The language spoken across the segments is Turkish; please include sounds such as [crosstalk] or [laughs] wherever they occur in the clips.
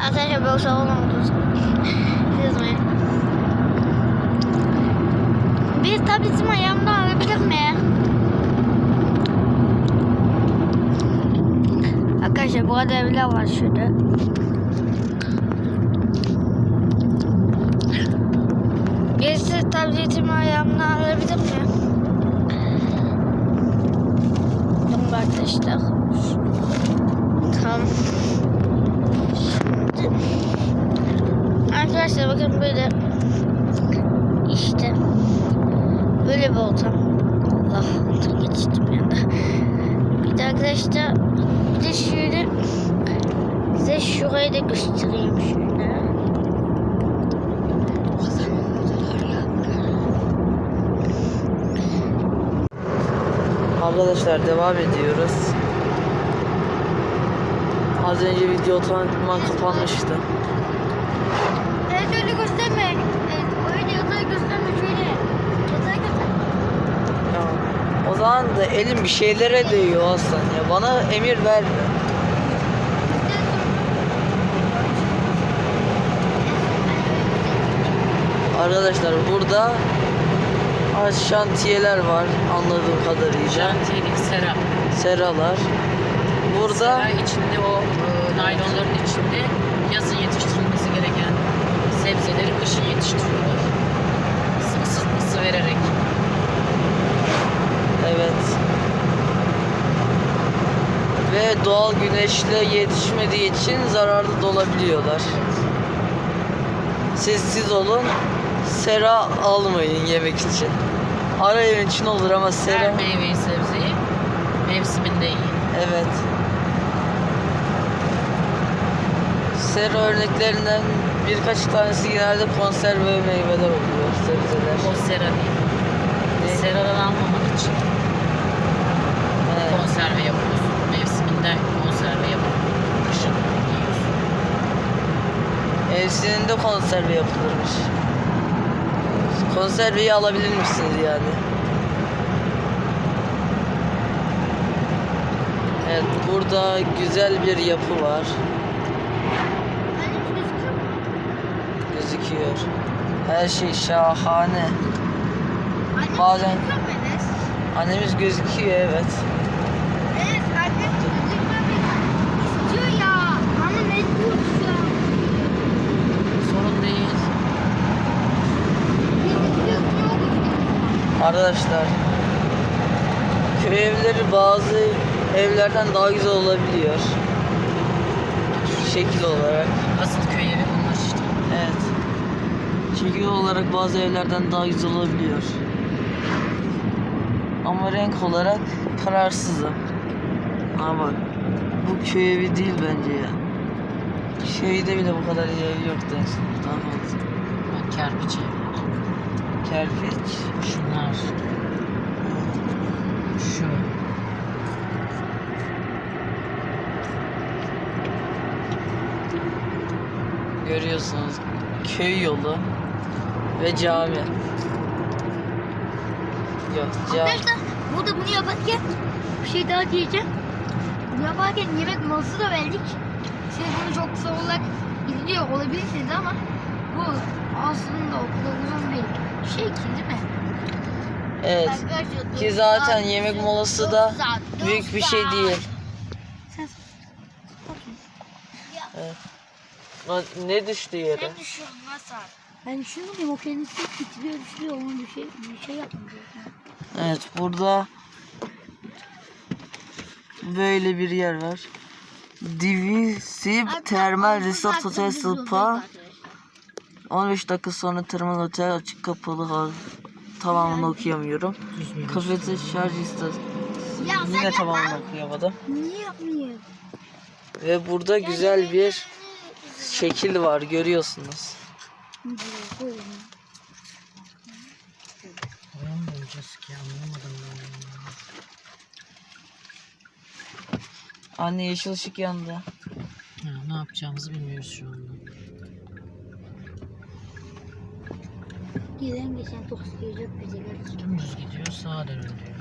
Arkadaşlar böyle salon oldu. Kızmayın. Bir tabletim ayağımda alabilir mi? Arkadaşlar burada evler var şurada. Birisi tabletimi ayağımda alabilir mi? Tamam arkadaşlar. Tamam. Şimdi arkadaşlar bakın böyle işte böyle bir ortam. Allah dur geçtim yani. Bir de arkadaşlar bir de şöyle size şurayı da göstereyim şöyle. Arkadaşlar devam ediyoruz. Az önce video otomatikman kapanmıştı. Evet öyle gösterme. Evet, öyle yatağı gösterme şöyle. Yatağı göster. Ya, o zaman da elim bir şeylere değiyor Hasan ya. Bana emir verme. Arkadaşlar burada şantiyeler var anladığım kadarıyla. Şantiyelik sera. Seralar. Burada Sera içinde o e, naylonların içinde yazın yetiştirilmesi gereken sebzeleri kışın yetiştiriyorlar. Sık sık ısı vererek. Evet. Ve doğal güneşle yetişmediği için zararlı da olabiliyorlar. Siz siz olun. Sera almayın yemek için. Ara yemek için olur ama Her sera meyveyi sebzeyi mevsiminde yiyin. evet. Sera örneklerinden birkaç tanesi genelde konserve meyveler oluyor, sebzeler. O sera değil. Ne? Seradan almamak için Evet. konserve yapıyorsun. Mevsiminden konserve yapıp kışın yiyorsun. Mevsiminde konserve yapılırmış. Konserveyi alabilir misiniz yani? Evet burada güzel bir yapı var. Gözüküyor. Her şey şahane. Bazen annemiz gözüküyor evet. Evet annem istiyor ya. Ama ne diyorsun? Sorun değil. Arkadaşlar köy evleri bazı evlerden daha güzel olabiliyor. Şekil olarak. Asıl köy evi. Evet. Şekil olarak bazı evlerden daha güzel olabiliyor. Ama renk olarak kararsızım. Ama bak bu köy evi değil bence ya. Köyde bile bu kadar iyi ev yoktu en son. Daha fazla. Bak kerpiç evler. Kerpiç. Şunlar. Şu. Görüyorsunuz köy yolu ve cami. Yok cami. Arkadaşlar burada bunu yaparken bir şey daha diyeceğim. Bunu yaparken yemek molası da verdik. Siz bunu çok kısa olarak izliyor olabilirsiniz ama bu aslında o kadar uzun bir şey ki değil mi? Evet. Arkadaşlar, Ki zaten saat, yemek molası da saat, büyük bir şey saat. değil. Evet. Ne düştü yere? ne düşüyorsun nasıl? Ben düşünmüyorum o kendisi bitiriyor düşüyor onun bir şey bir şey yapmıyor. Evet burada böyle bir yer var. Divisi Termal Resort Hotel Spa 15 dakika sonra termal otel açık kapalı hal tamamını okuyamıyorum. Kafete şarj istasyonu yine tamamını okuyamadım. Niye yapmıyor? Ve burada güzel bir şekil var görüyorsunuz. Oraya mı bulacağız ki anlamadım ben. Anne yeşil ışık yandı. Ha, ne yapacağımızı bilmiyoruz şu anda. Gelen geçen toks gelecek bize gelecek. Dümdüz gidiyor sağa dönün diyor.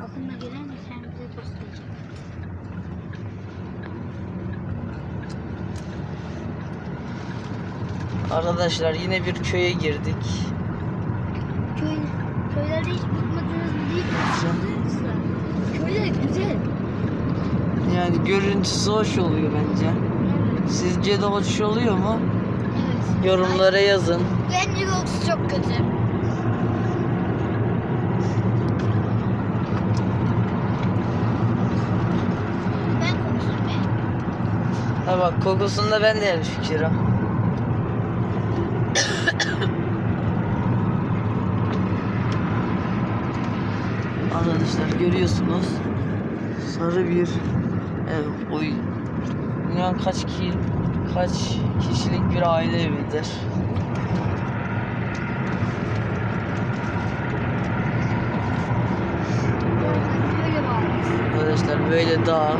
Aklıma gelen geçen bize toks Arkadaşlar yine bir köye girdik. Köy, köylerde hiç bıkmadınız mı değil mi? Köyler güzel. Yani görüntüsü hoş oluyor bence. Sizce de hoş oluyor mu? Evet. Yorumlara yazın. Bence yolcusu çok kötü. Ben konuşurum be. Ha bak kokusunda ben de fikrim. Arkadaşlar görüyorsunuz. Sarı bir ev. Oy. Bilmem kaç ki kaç kişilik bir aile evidir. Arkadaşlar böyle dağ,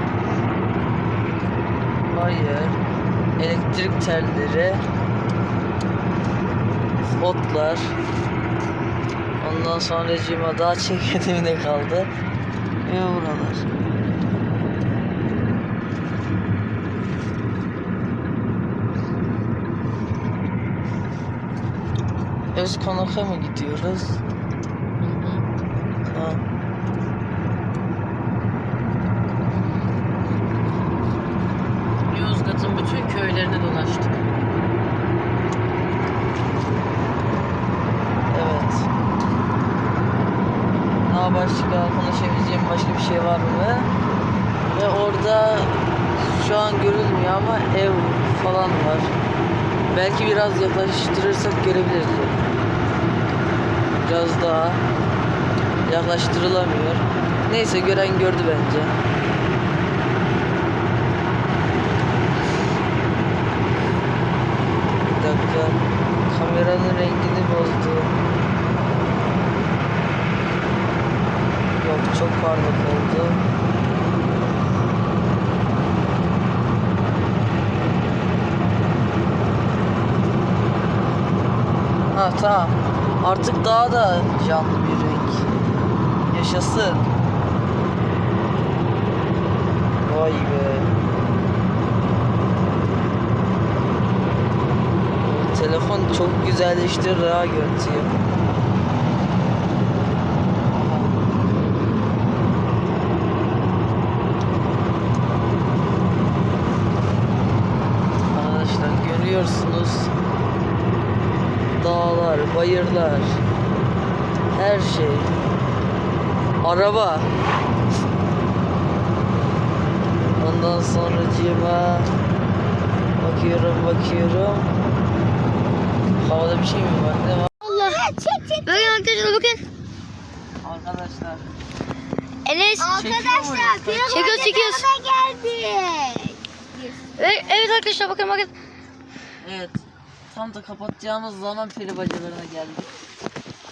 bayır, elektrik telleri, otlar. Ondan sonra cima dağ çekmediğimde kaldı. Ve buralar. Özkonak'a mı gidiyoruz? Ha. Yozgat'ın bütün köylerini dolaştık. Evet. Daha başka konuşabileceğim başka bir şey var mı? Ve orada şu an görülmüyor ama ev falan var. Belki biraz yaklaştırırsak görebiliriz. Biraz daha yaklaştırılamıyor. Neyse gören gördü bence. Bir dakika. Kameranın rengini bozdu. Yok çok parlak oldu. Ha tamam. Artık daha da canlı bir renk. Yaşasın. Vay be. Telefon çok güzelleştirir ha görüntüyü. Arkadaşlar görüyorsunuz. Dağlar, bayırlar. Her şey. Araba. Ondan sonra cima. Bakıyorum, bakıyorum. Havada bir şey mi var? Ne var? Allah. Çek çek. Bakın arkadaşlar bakın. Arkadaşlar. Enes. Arkadaşlar, Çekiyoruz çekiyoruz. geldik. Evet, evet arkadaşlar bakın bakın. Evet. Tam da kapatacağımız zaman peri bacalarına geldik.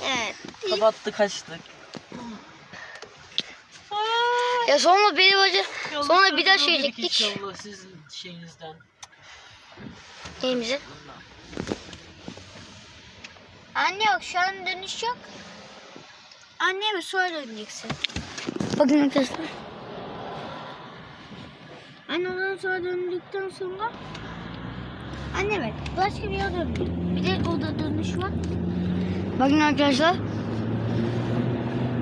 Evet. Kapattık kaçtık. Ya sonra beni bacı. Sonra bir daha şey çektik. İnşallah sizin şeyinizden. Neyimizi? Anne yok şu an dönüş yok. Anne mi sonra döneceksin? Bakın arkadaşlar. Anne ondan sonra döndükten sonra Anne bak başka bir döndük. Bir de orada dönüş var. Bakın arkadaşlar.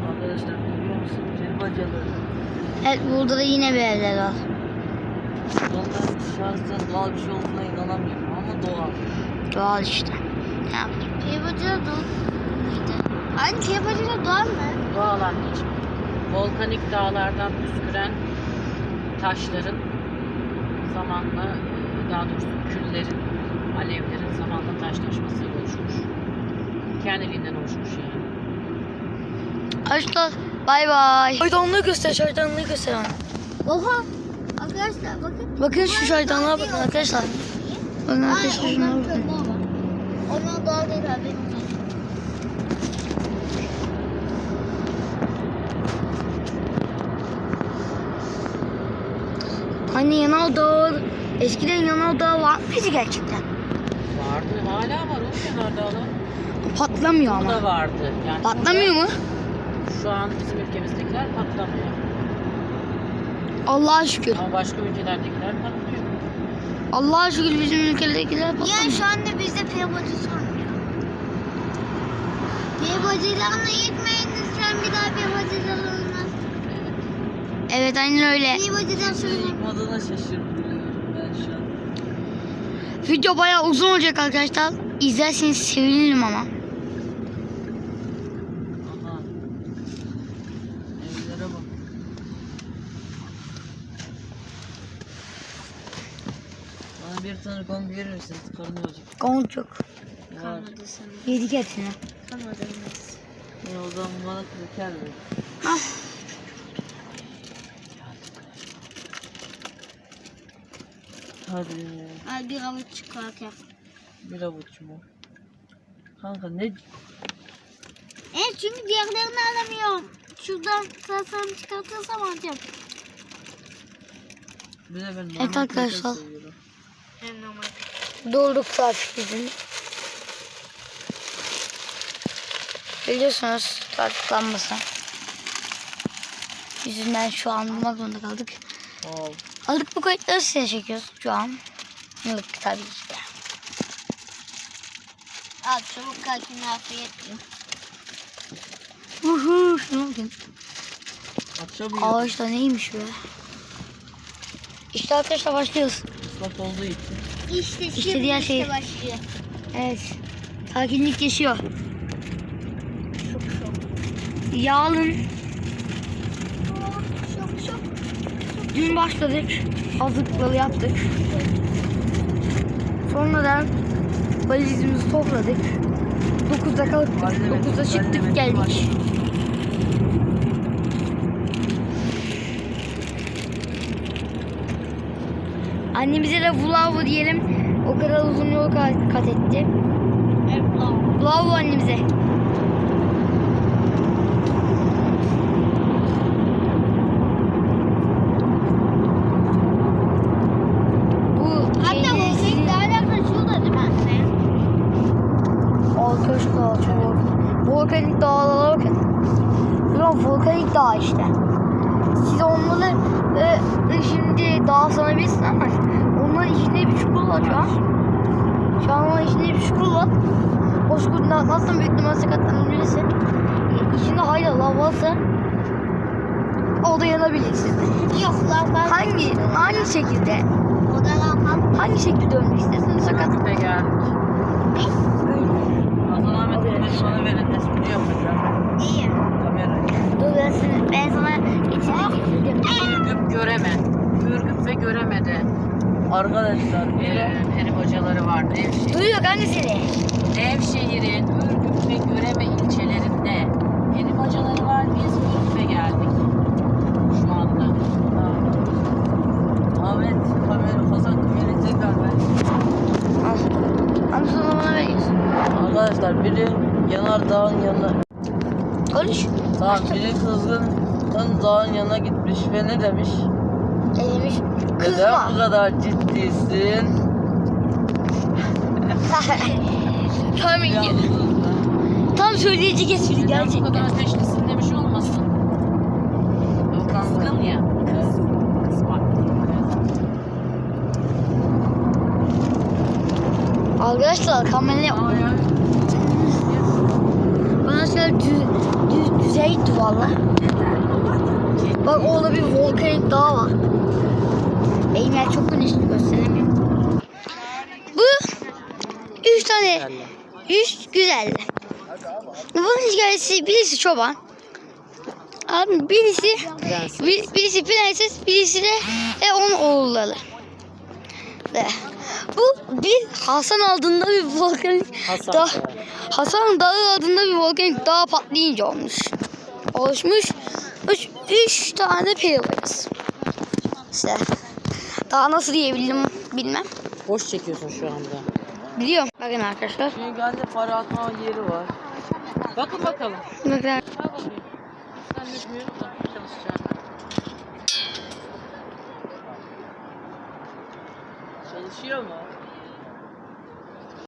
Arkadaşlar görüyor musunuz peri bacaları? Evet burada da yine bir evler var. Onların şahsen doğal bir şey olduğuna inanamıyorum ama doğal. Doğal işte. Ne yapayım? Piyabacılar doğal mıydı? Anne piyabacılar doğal mı? Doğal anneciğim. Volkanik dağlardan püsküren taşların zamanla e, daha doğrusu küllerin, alevlerin zamanla taşlaşmasıyla oluşmuş. Kendiliğinden oluşmuş yani. Arkadaşlar bay bay. Şaydanlığı göster, şaydanlığı göster. Oha. Arkadaşlar bakın. Bakın şu şaydanlığa bakın arkadaşlar. Bakın arkadaşlar şuna bakın. Onlar doğal değil olsun. Anne Yanal Dağı, eskiden Yanal Dağı var mıydı gerçekten? Vardı, hala var o kenarda alan. Patlamıyor Bu ama. da vardı. Yani Patlamıyor mu? Şu an bizim ülkemizdekiler patlamıyor. Allah'a şükür. Ama başka ülkelerdekiler patlıyor. Allah'a şükür bizim ülkedekiler patlamıyor. Yani şu anda bizde peri bacı sanmıyorum. Peri bacılarına gitmeyin lütfen bir daha peri bacılarına. Evet aynen öyle. Peri bacıdan Seni sonra. yıkmadığına şaşırdım. Video bayağı uzun olacak arkadaşlar. İzlerseniz sevinirim ama. Bir tane gong verir misin? Karnım acık. Goncuk. Var. Kalmadı sana. Yedik hepsini. Kalmadı. Ya o zaman bana kreker ver. Hadi Al bir avuç çıkarken. bir avuç mu? Kanka ne? Evet çünkü diğerlerini alamıyorum. Şuradan kasam çıkartırsam alacağım. Bir de ben normal Evet arkadaşlar. Hem normal. Dolduk tarif bizim. Biliyorsunuz tariflanması. Yüzünden şu an bulmak zorunda kaldık. Wow. Aldık bu kayıtları size çekiyoruz şu an. Yıllık tabii ki de. Al çabuk kalkın afiyet yiyin. Uhu, şuna bakın. Akşam yiyorum. Ağaçta neymiş be? İşte arkadaşlar başlıyoruz. Islak olduğu için. İşte İşte şimdi diğer işte şey. başlıyor. Evet. Sakinlik yaşıyor. Şok şok. Yağlın. Şok şok. Dün başladık. Hazırlıkları yaptık. Sonradan valizimizi topladık. 9'da kalktık. Malzeme- 9'da çıktık geldik. Annemize de bravo diyelim. O kadar uzun yol kat, etti. Evet bravo. Bravo annemize. Bu Hatta şeyde bu sizin- senin alakalı şurada değil mi anne? Arkadaşlar çok volkanik dağlara bakın. Bunlar volkanik dağ işte. Siz onları e, e, şimdi dağ sanabilirsiniz ama onların içinde bir çukur var şu an. Şu an onların içinde bir çukur var. O çukurun atmazsan büyük ihtimalle sakatlanabilirsin. E, içinde hala lav varsa o da yanabilirsin. Yok lan ben. Hangi hangi şekilde O da lan ben. hangi şekilde ölmek istersen sakat. Köpe geldik. Hasan Ahmet beni bana verin. Espri yapacağım. İyi. Kamerayı. Dur ben sana, ben sana getirdim. Ürgüp göreme. Ürgüp ve göremedi. Arkadaşlar bir Ee, peri hocaları var Nevşehir. Duyuyor kanka seni. Nevşehir'in Ürgüp ve Göreme ilçelerinde peri hocaları var. Biz Ürgüp'e geldik. Şu anda. Ahmet kamera Hasan kamerayı tekrar ver. Sonra bana veriyorsun. Arkadaşlar biri Yanardağ'ın yanına Konuş. Tamam biri kızgın dağın yanına gitmiş ve ne demiş? Demiş? [laughs] Neden bu Kızma. kadar ciddisin? Tam, tam söyleyecek espri Neden bu gerçekten. kadar ateşlisin demiş olmasın. O kızgın ya. Kız. Kızmak. Arkadaşlar kamerayı Aa ya. bana şöyle düz, düz, düzeye gitti valla. Bak orada bir volkanik dağ var. Benim yer çok güneşli gösteremiyorum. Bu üç tane üç güzel. Bunun hikayesi birisi çoban. Abi birisi bir, birisi prenses, birisi de e, onun oğulları. Ve bu bir Hasan adında bir volkanik Hasan dağ. Hasan Dağı adında bir volkanik dağ patlayınca olmuş. Oluşmuş. Üç, üç tane peri varız. İşte. Daha nasıl diyebilirim bilmem. Boş çekiyorsun şu anda. Biliyorum. Bakın arkadaşlar. Çünkü bende para atma yeri var. Bakın bakalım. Bakın. Çalışıyor mu?